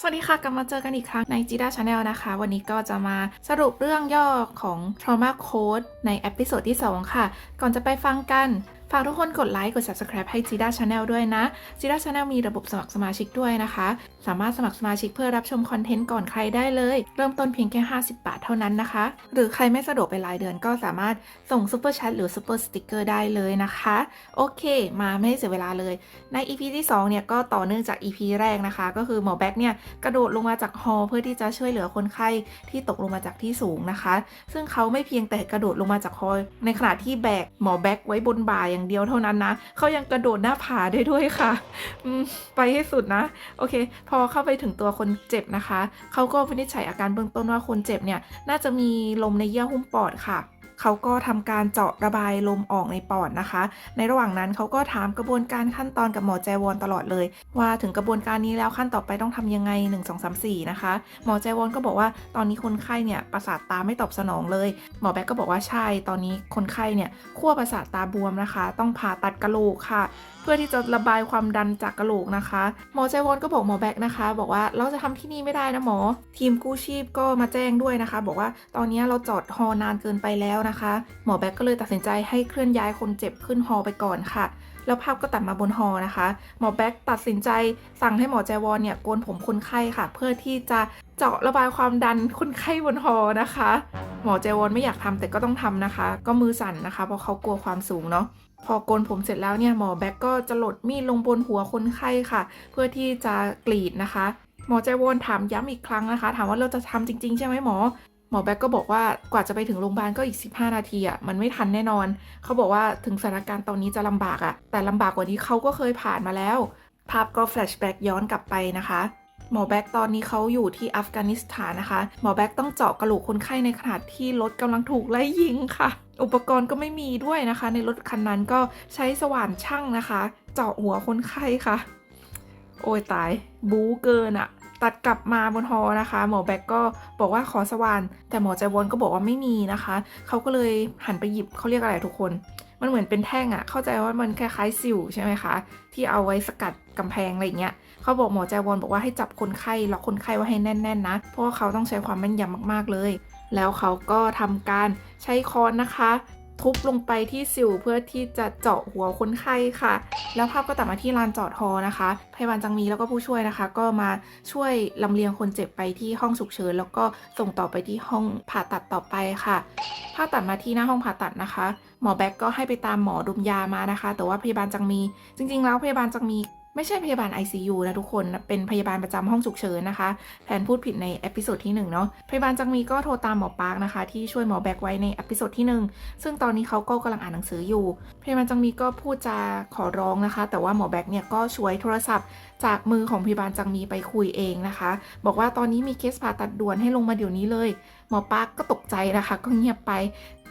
สวัสดีค่ะ กลับมาเจอกันอีกครั้งในจีด้าชาแนลนะคะ วันนี้ก็จะมาสรุปเรื่องย่อของ Trauma Code ในเอพิโซดที่ 2 ค่ะ ก่อนจะไปฟังกัน ฝากทุกคนกดไลค์ กด Subscribe ให้ j i d a Channel ด้วยนะ j i d a Channel มีระบบสมัครสมาชิกด้วยนะคะ สามารถสมัครสมาชิกเพื่อรับชมคอนเทนต์ก่อนใครได้เลย เริ่มต้นเพียงแค่ 50 บาทเท่านั้นนะคะ หรือใครไม่สะดวกไปรายเดือนก็สามารถส่ง Super Chat หรือ Super Sticker ได้เลยนะคะ โอเค มาไม่ให้เสียเวลาเลย ใน EP ที่2เนี่ยก็ต่อเนื่องจาก EP แรกนะคะ ก็คือหมอแบ็กเนี่ยกระโดดลงมาจากฮอเพื่อที่จะช่วยเหลือคนไข้ที่ตกลงมาจากที่สูงนะคะ ซึ่งเขาไม่เพียงแต่กระโดดลงมาจากฮอในขณะที่แบกหมอแบ็กไว้บนบ่ายอย่างเดียวเท่านั้นนะเขายังกระโดดหน้าผาได้ด้วยค่ะไปให้สุดนะ โอเค พอเข้าไปถึงตัวคนเจ็บนะคะเขาก็วินิจฉัยอาการเบื้องต้นว่าคนเจ็บเนี่ย น่าจะมีลมในเยื่อหุ้มปอดค่ะ เขาก็ทำการเจาะระบายลมออกในปอดนะคะ ในระหว่างนั้นเขาก็ถามกระบวนการขั้นตอนกับหมอแจวอนตลอดเลย ว่าถึงกระบวนการนี้แล้วขั้นต่อไปต้องทำยังไง 1 2 3 4 นะคะ หมอแจวอนก็บอกว่าตอนนี้คนไข้เนี่ยประสาทตาไม่ตอบสนองเลย หมอแบ็กก็บอกว่าใช่ตอนนี้คนไข้เนี่ยขั้วประสาทตาบวมนะคะ ต้องผ่าตัดกระโหลกค่ะ พื่อที่จะระบายความดันจากกระโหลกนะคะ หมอใจวอนก็บอกหมอแบกนะคะ บอกว่าเราจะทำที่นี่ไม่ได้นะหมอ ทีมกู้ชีพก็มาแจ้งด้วยนะคะ บอกว่าตอนนี้เราจอดฮอนานเกินไปแล้วนะคะ หมอแบกก็เลยตัดสินใจให้เคลื่อนย้ายคนเจ็บขึ้นฮอไปก่อนค่ะแล้วภาพก็ตัดมาบนฮอนะคะ หมอแบ็กตัดสินใจสั่งให้หมอแจวอนเนี่ยโกนผมคนไข้ค่ะ เพื่อที่จะเจาะระบายความดันคนไข้บนฮอนะคะ มอแจวอนไม่อยากทำแต่ก็ต้องทำนะคะ ก็มือสั่นนะคะ เพราะเขากลัวความสูงเนาะพอโกนผมเสร็จแล้วเนี่ยหมอแบ็กก็จะหลดมีดลงบนหัวคนไข้ค่ะ เพื่อที่จะกรีดนะคะ หมอใจวอนถามย้ำอีกครั้งนะคะ ถามว่าเราจะทำจริง ๆ ใช่ไหมหมอหมอแบ็กก็บอกว่ากว่าจะไปถึงโรงพยาบาลก็อีก 15 นาทีอะมันไม่ทันแน่นอน เขาบอกว่าถึงสถานการณ์ตอนนี้จะลำบากอะแต่ลำบากกว่านี้เขาก็เคยผ่านมาแล้ว ภาพก็แฟลชแบ็กย้อนกลับไปนะคะ หมอแบ็กตอนนี้เขาอยู่ที่อัฟกานิสถานนะคะ หมอแบ็กต้องเจาะกระโหลกคนไข้ในขณะที่รถกำลังถูกไล่ยิงค่ะ อุปกรณ์ก็ไม่มีด้วยนะคะ ในรถคันนั้นก็ใช้สว่านช่างนะคะ เจาะหัวคนไข้ค่ะ โอ้ยตาย บู๊เกินอะตัดกลับมาบนฮอนะคะ หมอแบ็กก็บอกว่าขอสว่าน แต่หมอใจวอนก็บอกว่าไม่มีนะคะ เขาก็เลยหันไปหยิบเขาเรียกอะไรทุกคน มันเหมือนเป็นแท่งอะเข้าใจว่ามันคล้ายๆสิวใช่ไหมคะ ที่เอาไว้สกัดกำแพงอะไรเงี้ยเขาบอกหมอแจวอนบอกว่าให้จับคนไข้ล็อกคนไข้ไว้ให้แน่นๆนะ เพราะว่าเขาต้องใช้ความแม่นยำมากๆเลย แล้วเขาก็ทำการใช้ค้อนนะคะ ทุบลงไปที่สิวเพื่อที่จะเจาะหัวคนไข้ค่ะ แล้วภาพก็ตัดมาที่ลานจอดฮอนะคะ พยาบาลจังมีแล้วก็ผู้ช่วยนะคะ ก็มาช่วยลำเลียงคนเจ็บไปที่ห้องฉุกเฉินแล้วก็ส่งต่อไปที่ห้องผ่าตัดต่อไปค่ะภาพตัดมาที่หน้าห้องผ่าตัดนะคะ หมอแบ็กก็ให้ไปตามหมอดมยามานะคะ แต่ว่าพยาบาลจังมี จริง ๆ แล้วพยาบาลจังมี ไม่ใช่พยาบาล ICU นะทุกคน เป็นพยาบาลประจำห้องฉุกเฉินนะคะ แผนพูดผิดในเอพิโซดที่1เนาะ พยาบาลจังมีก็โทรตามหมอปาร์กนะคะ ที่ช่วยหมอแบกไว้ในเอพิโซดที่ 1 ซึ่งตอนนี้เขาก็กำลังอ่านหนังสืออยู่ พยาบาลจังมีก็พูดจาขอร้องนะคะ แต่ว่าหมอแบกเนี่ยก็ช่วยโทรศัพท์ จากมือของพยาบาลจังมีไปคุยเองนะคะ บอกว่าตอนนี้มีเคสผ่าตัดด่วนให้ลงมาเดี๋ยวนี้เลย หมอปาร์กก็ตกใจนะคะ ก็เงียบไป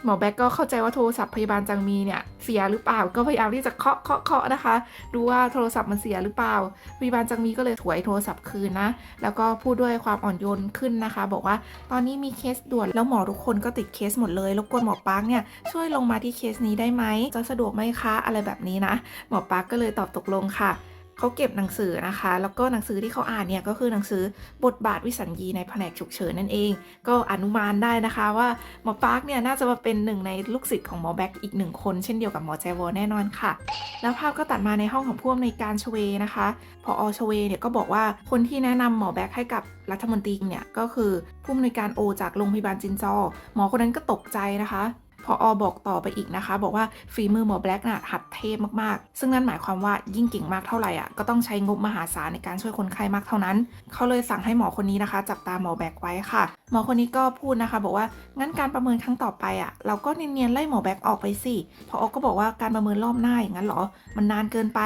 หมอแบ็กก็เข้าใจว่าโทรศัพท์พยาบาลจังมีเนี่ยเสียหรือเปล่า ก็พยายามที่จะเคาะเคาะเคาะนะคะ ดูว่าโทรศัพท์มันเสียหรือเปล่า พยาบาลจังมีก็เลยถวยโทรศัพท์คืนนะ แล้วก็พูดด้วยความอ่อนโยนขึ้นนะคะ บอกว่าตอนนี้มีเคสด่วนแล้วหมอทุกคนก็ติดเคสหมดเลย รบกวนหมอปาร์กเนี่ยช่วยลงมาที่เคสนี้ได้ไหม จะสะดวกไหมคะ อะไรแบบนี้นะ หมอปาร์กก็เลยตอบตกลงค่ะ เขาเก็บหนังสือนะคะ แล้วก็หนังสือที่เขาอ่านเนี่ยก็คือหนังสือบทบาทวิสัญญีในแผนกฉุกเฉินนั่นเอง ก็อนุมานได้นะคะว่าหมอปาร์คเนี่ยน่าจะมาเป็นหนึ่งในลูกศิษย์ของหมอแบ็กอีกหนึ่งคนเช่นเดียวกับหมอแจวอแน่นอนค่ะ แล้วภาพก็ตัดมาในห้องของผู้อำนวยการชเวนะคะพออชเวเนี่ยก็บอกว่าคนที่แนะนำหมอแบ็กให้กับรัฐมนตรีเนี่ยก็คือผู้อำนวยการโอจากโรงพยาบาลจินจอ หมอคนนั้นก็ตกใจนะคะ พออบอกต่อไปอีกนะคะ บอกว่าฝีมือหมอแบล็กน่ะหัดเทพมากๆ ซึ่งนั่นหมายความว่ายิ่งเก่งมากเท่าไหร่อะก็ต้องใช้งบมหาศาลในการช่วยคนไข้มากเท่านั้น เขาเลยสั่งให้หมอคนนี้นะคะ จับตาหมอแบล็กไว้ค่ะ หมอคนนี้ก็พูดนะคะ บอกว่างั้นการประเมินครั้งต่อไปอะเราก็เนียนๆไล่หมอแบล็กออกไปสิพออก็บอกว่าการประเมินรอบหน้าอย่างนั้นเหรอ มันนานเกินไป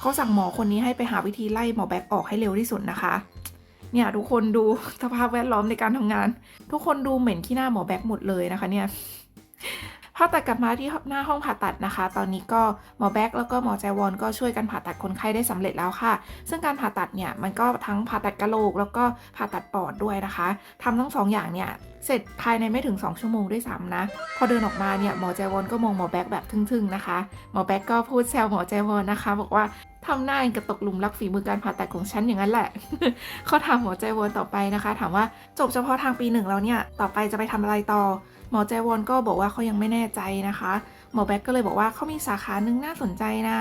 เขาสั่งหมอคนนี้ให้ไปหาวิธีไล่หมอแบล็กออกให้เร็วที่สุดนะคะเนี่ยทุกคนดูสภาพแวดล้อมในการทำงาน ทุกคนดูเหม็นขี้หน้าหมอแบ็กหมดเลยนะคะเนี่ย พอตัดกลับมาที่หน้าห้องผ่าตัดนะคะ ตอนนี้ก็หมอแบ็กแล้วก็หมอแจวอนก็ช่วยกันผ่าตัดคนไข้ได้สำเร็จแล้วค่ะ ซึ่งการผ่าตัดเนี่ยมันก็ทั้งผ่าตัดกระโหลก แล้วก็ผ่าตัดปอดด้วยนะคะทำทั้งสองอย่างเนี่ยเสร็จภายในไม่ถึง 2 ชั่วโมงด้วยซ้ำนะ พอเดินออกมาเนี่ยหมอแจวอนก็มองหมอแบ็กแบบทึ่งๆนะคะ หมอแบ็กก็พูดแซวหมอแจวอนนะคะ บอกว่า ทำหน้าอย่างกระตกหลุมรักฝีมือการผ่าตัดของฉันอย่างนั้นแหละ เขาถามหมอแจวอนต่อไปนะคะ ถามว่าจบเฉพาะทางปีหนึ่งแล้วเนี่ย ต่อไปจะไปทำอะไรต่อ หมอแจวอนก็บอกว่าเขายังไม่แน่ใจนะคะ หมอแบ็กก็เลยบอกว่าเขามีสาขาหนึ่งน่าสนใจนะ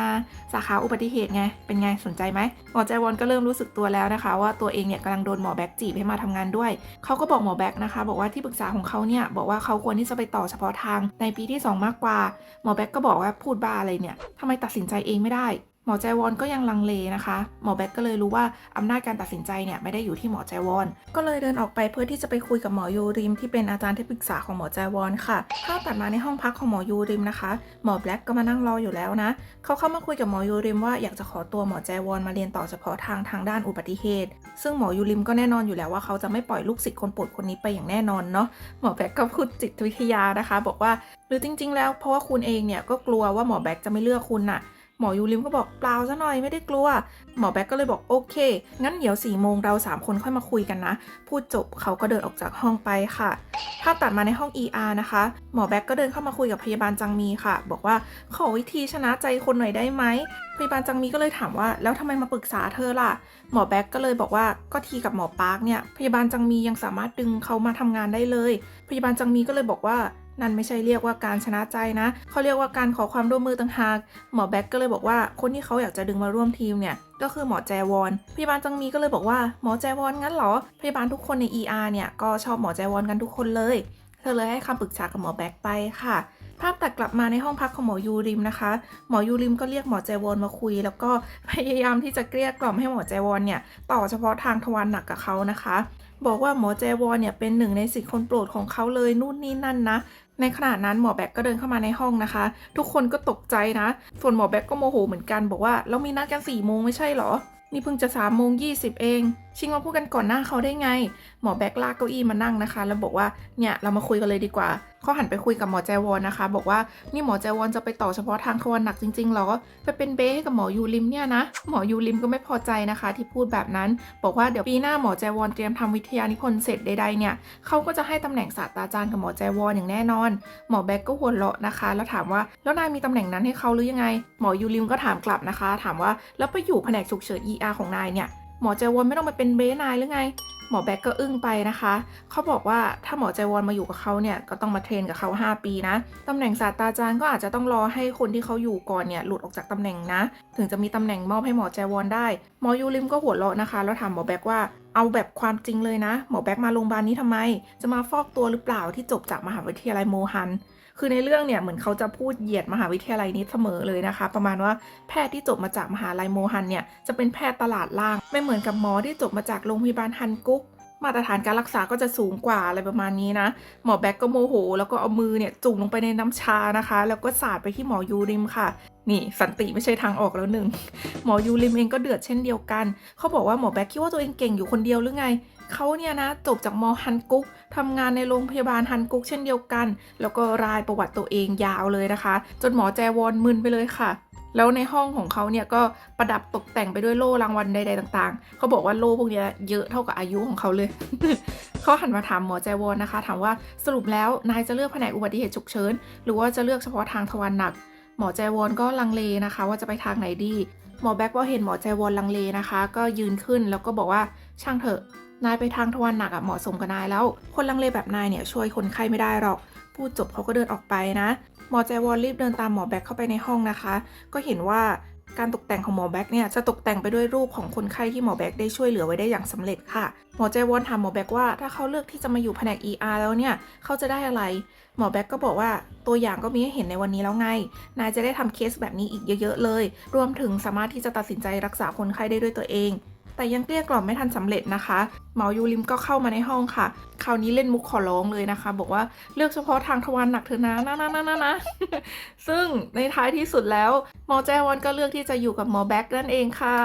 สาขาอุบัติเหตุไง เป็นไงสนใจไหม หมอแจวอนก็เริ่มรู้สึกตัวแล้วนะคะ ว่าตัวเองเนี่ยกำลังโดนหมอแบ็กจีบให้มาทำงานด้วย เขาก็บอกหมอแบ็กนะคะ บอกว่าที่ปรึกษาของเขาเนี่ยบอกว่าเขาควรที่จะไปต่อเฉพาะทางในปีที่ 2 มากกว่า หมอแบ็กก็บอกว่าพูดบ้าอะไรเนี่ยทำไมตัดสินใจเองไม่ได้ หมอแจวอนก็ยังลังเลนะคะ หมอแบ็กก็เลยรู้ว่าอำนาจการตัดสินใจเนี่ยไม่ได้อยู่ที่หมอแจวอน ก็เลยเดินออกไปเพื่อที่จะไปคุยกับหมอยูริม ที่เป็นอาจารย์ที่ปรึกษาของหมอแจวอนค่ะภาพตัดมาในห้องพักของหมอยูริมนะคะ หมอแบ็กก็มานั่งรออยู่แล้วนะ เขาเข้ามาคุยกับหมอยูริมว่าอยากจะขอตัวหมอแจวอนมาเรียนต่อเฉพาะทางทางด้านอุบัติเหตุ ซึ่งหมอยูริมก็แน่นอนอยู่แล้วว่าเขาจะไม่ปล่อยลูกศิษย์คนโปรดคนนี้ไปอย่างแน่นอนเนาะ หมอแบ็กก็พูดจิตวิทยานะคะ บอกว่าหรือจริง ๆ แล้วเพราะว่าคุณเองเนี่ยก็กลัวว่าหมอแบ็กจะไม่เลือกคุณน่ะ หมอยูริมก็บอกเปล่าซะหน่อยไม่ได้กลัว หมอแบ็กก็เลยบอกโอเค งั้นเดี๋ยวสี่โมงเราสามคนค่อยมาคุยกันนะ พูดจบเขาก็เดินออกจากห้องไปค่ะภาพตัดมาในห้อง ER นะคะ หมอแบ็กก็เดินเข้ามาคุยกับพยาบาลจังมีค่ะ บอกว่าขอวิธีชนะใจคนหน่อยได้ไหมพยาบาลจังมีก็เลยถามว่าแล้วทำไมมาปรึกษาเธอล่ะ หมอแบ็กก็เลยบอกว่าก็ทีกับหมอปาร์คเนี่ยพยาบาลจังมียังสามารถดึงเขามาทำงานได้เลย พยาบาลจังมีก็เลยบอกว่า นั่นไม่ใช่เรียกว่าการชนะใจนะเขาเรียกว่าการขอความร่วมมือต่างหาก หมอแบ็กก็เลยบอกว่าคนที่เขาอยากจะดึงมาร่วมทีมเนี่ยก็คือหมอแจวอนพยาบาลจังมีก็เลยบอกว่าหมอแจวอนงั้นเหรอพยาบาลทุกคนใน ER เนี่ยก็ชอบหมอแจวอนกันทุกคนเลย เธอเลยให้คำปรึกษากับหมอแบ็กไปค่ะภาพตัดกลับมาในห้องพักของหมอยูริมนะคะ หมอยูริมก็เรียกหมอแจวอนมาคุย แล้วก็พยายามที่จะเกลี้ยกล่อมให้หมอแจวอนเนี่ยต่อเฉพาะทางทวารหนักกับเขานะคะ บอกว่าหมอแจวอนเนี่ยเป็นหนึ่งในสิทธิ์คนโปรดของเขาเลยนู่นนี่นั่นนะ ในขณะนั้นหมอแบกก็เดินเข้ามาในห้องนะคะ ทุกคนก็ตกใจนะ ส่วนหมอแบกก็โมโหเหมือนกันบอกว่าเรามีนัดกัน4ี่โมงไม่ใช่เหรอ นี่เพิ่งจะ3ามโมงยีเอง ชิงมาพูดกันก่อนหน้าเขาได้ไง หมอแบกลากเก้าอี้มานั่งนะคะ แล้วบอกว่าเนี่ยเรามาคุยกันเลยดีกว่า เขาหันไปคุยกับหมอแจวอนนะคะ บอกว่านี่หมอแจวอนจะไปต่อเฉพาะทางทวารหนักจริงๆเหรอไปเป็นเบ้ให้กับหมอยูริมเนี่ยนะหมอยูริมก็ไม่พอใจนะคะ ที่พูดแบบนั้น บอกว่าเดี๋ยวปีหน้าหมอแจวอนเตรียมทำวิทยานิพนธ์เสร็จใดๆเนี่ยเขาก็จะให้ตำแหน่งศาสตราจารย์กับหมอแจวอนอย่างแน่นอน หมอแบ็กก็หัวเราะนะคะ แล้วถามว่าแล้วนายมีตำแหน่งนั้นให้เขาหรือยังไง หมอยูริมก็ถามกลับนะคะ ถามว่าแล้วไปอยู่แผนกฉุกเฉิน ER ของนายเนี่ย หมอแจวอนไม่ต้องมาเป็นเบสนายหรือไง หมอแบ็กก็อึ้งไปนะคะ เขาบอกว่าถ้าหมอแจวอนมาอยู่กับเขาเนี่ยก็ต้องมาเทรนกับเขา 5 ปีนะตำแหน่งศาสตราจารย์ก็อาจจะต้องรอให้คนที่เขาอยู่ก่อนเนี่ยหลุดออกจากตำแหน่งนะ ถึงจะมีตำแหน่งมอบให้หมอแจวอนได้ หมอยูริมก็หัวเราะนะคะ แล้วถามหมอแบ็กว่าเอาแบบความจริงเลยนะ หมอแบ็กมาโรงพยาบาลนี้ทำไม จะมาฟอกตัวหรือเปล่าที่จบจากมหาวิทยาลัยโมฮัน คือในเรื่องเนี่ยเหมือนเขาจะพูดเหยียดมหาวิทยาลัยนี้เสมอเลยนะคะ ประมาณว่าแพทย์ที่จบมาจากมหาลัยโมฮันเนี่ยจะเป็นแพทย์ตลาดล่าง ไม่เหมือนกับหมอที่จบมาจากโรงพยาบาลฮันกุ๊กมาตรฐานการรักษาก็จะสูงกว่าอะไรประมาณนี้นะ หมอแบ็กก็โมโห แล้วก็เอามือเนี่ยจุ่มลงไปในน้ำชานะคะ แล้วก็สาดไปที่หมอยูริมค่ะ นี่สันติไม่ใช่ทางออกแล้วหนึ่งหมอยูริมเองก็เดือดเช่นเดียวกัน เขาบอกว่าหมอแบ็กคิดว่าตัวเองเก่งอยู่คนเดียวหรือไง เขาเนี่ยนะจบจากมอฮันกุกทำงานในโรงพยาบาลฮันกุกเช่นเดียวกัน แล้วก็รายประวัติตัวเองยาวเลยนะคะ จนหมอแจวอนมึนไปเลยค่ะแล้วในห้องของเขาเนี่ยก็ประดับตกแต่งไปด้วยโล่รางวัลใดๆต่างๆ เขาบอกว่าโล่พวกนี้เยอะเท่ากับอายุของเขาเลย เขาหันมาถามหมอแจวอนนะคะ ถามว่าสรุปแล้วนายจะเลือกแผนกอุบัติเหตุฉุกเฉินหรือว่าจะเลือกเฉพาะทางทวารหนัก หมอแจวอนก็ลังเลนะคะ ว่าจะไปทางไหนดี หมอแบ็กพอเห็นหมอแจวอนลังเลนะคะ ก็ยืนขึ้นแล้วก็บอกว่าช่างเถอะ นายไปทางทวารหนักอะเหมาะสมกับนายแล้ว คนลังเลแบบนายเนี่ยช่วยคนไข้ไม่ได้หรอก พูดจบเขาก็เดินออกไปนะ หมอแจวอนรีบเดินตามหมอแบ็กเข้าไปในห้องนะคะ ก็เห็นว่าการตกแต่งของหมอแบ็กเนี่ยจะตกแต่งไปด้วยรูปของคนไข้ที่หมอแบ็กได้ช่วยเหลือไว้ได้อย่างสำเร็จค่ะ หมอแจวอนถามหมอแบ็กว่าถ้าเขาเลือกที่จะมาอยู่แผนก ER แล้วเนี่ยเขาจะได้อะไร หมอแบ็กก็บอกว่าตัวอย่างก็มีให้เห็นในวันนี้แล้วไง นายจะได้ทำเคสแบบนี้อีกเยอะ ๆ เลย รวมถึงสามารถที่จะตัดสินใจรักษาคนไข้ได้ด้วยตัวเอง แต่ยังเกลี้ยกล่อมไม่ทันสำเร็จนะคะหมอยูริมก็เข้ามาในห้องค่ะ คราวนี้เล่นมุกขอร้องเลยนะคะ บอกว่าเลือกเฉพาะทางทวารหนักเถอะนะนะนะนะนะนะซึ่งในท้ายที่สุดแล้วหมอแจวอนก็เลือกที่จะอยู่กับหมอแบ็กนั่นเองค่ะ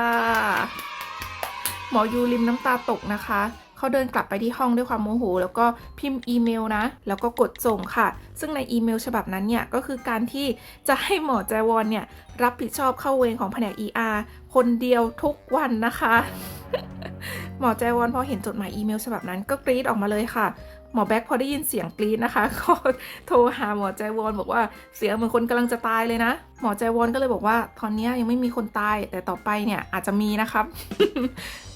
หมอยูริมน้ำตาตกนะคะ เขาเดินกลับไปที่ห้องด้วยความโมโห แล้วก็พิมพ์อีเมลนะ แล้วก็กดส่งค่ะ ซึ่งในอีเมลฉบับนั้นเนี่ยก็คือการที่จะให้หมอแจวอนเนี่ยรับผิดชอบเข้าเวรของแผนก ER คนเดียวทุกวันนะคะ หมอแจวอนพอเห็นจดหมายอีเมลฉบับนั้นก็กรี๊ดออกมาเลยค่ะหมอแบ็คพอได้ยินเสียงกรี๊ดนะคะ ก็โทรหาหมอใจวอนบอกว่าเสียงเหมือนคนกำลังจะตายเลยนะ หมอใจวอนก็เลยบอกว่าตอนนี้ยยังไม่มีคนตายแต่ต่อไปเนี่ยอาจจะมีนะครับ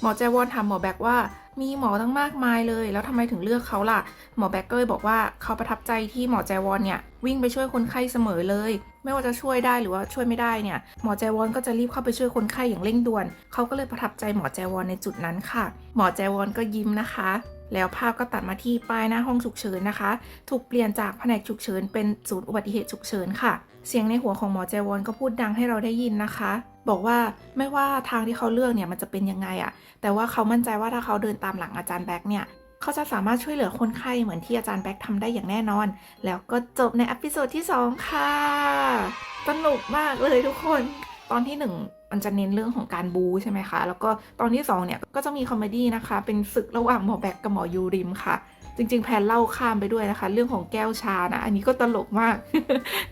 หมอใจวอนถามหมอแบ็คว่า มีหมอตั้งมากมายเลย แล้วทำไมถึงเลือกเขาล่ะ หมอแบ็คก็เลยบอกว่าเขาประทับใจที่หมอแจวอนเนี่ย วิ่งไปช่วยคนไข้เสมอเลย ไม่ว่าจะช่วยได้หรือว่าช่วยไม่ได้เนี่ย หมอแจวอนก็จะรีบเข้าไปช่วยคนไข้อย่างเร่งด่วน เขาก็เลยประทับใจหมอแจวอนในจุดนั้นค่ะ หมอแจวอนก็ยิ้มนะคะ แล้วภาพก็ตัดมาที่ป้ายหน้าห้องฉุกเฉินนะคะ ถูกเปลี่ยนจากแผนกฉุกเฉินเป็นศูนย์อุบัติเหตุฉุกเฉินค่ะ เสียงในหัวของหมอแจวอนก็พูดดังให้เราได้ยินนะคะ บอกว่าไม่ว่าทางที่เขาเลือกเนี่ยมันจะเป็นยังไงอะแต่ว่าเขามั่นใจว่าถ้าเขาเดินตามหลังอาจารย์แบ็กเนี่ยเขาจะสามารถช่วยเหลือคนไข้เหมือนที่อาจารย์แบ็กทำได้อย่างแน่นอน แล้วก็จบในอพิโซดที่ 2 ค่ะ สนุกมากเลยทุกคน ตอนที่ 1 มันจะเน้นเรื่องของการบูใช่ไหมคะ แล้วก็ตอนที่ 2 เนี่ย ก็จะมีคอมเมดี้นะคะ เป็นศึกระหว่างหมอแบ็กกับหมอยูริมค่ะ จริง ๆ แพนเล่าข้ามไปด้วยนะคะ เรื่องของแก้วชานะ อันนี้ก็ตลกมาก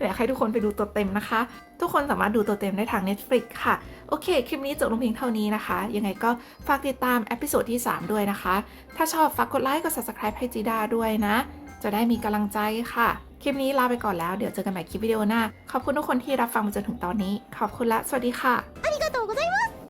อยากให้ทุกคนไปดูตัวเต็มนะคะ ทุกคนสามารถดูตัวเต็มได้ทาง Netflix ค่ะ โอเค คลิปนี้จบลงเพียงเท่านี้นะคะ ยังไงก็ฝากติดตามเอพิโซดที่ 3 ด้วยนะคะ ถ้าชอบฝากกดไลค์กด subscribe ให้จีดาด้วยนะ จะได้มีกำลังใจค่ะ คลิปนี้ลาไปก่อนแล้ว เดี๋ยวเจอกันใหม่คลิปวิดีโอหน้า ขอบคุณทุกคนที่รับฟังมาจนถึงตอนนี้ ขอบคุณและสวัสดีค่ะ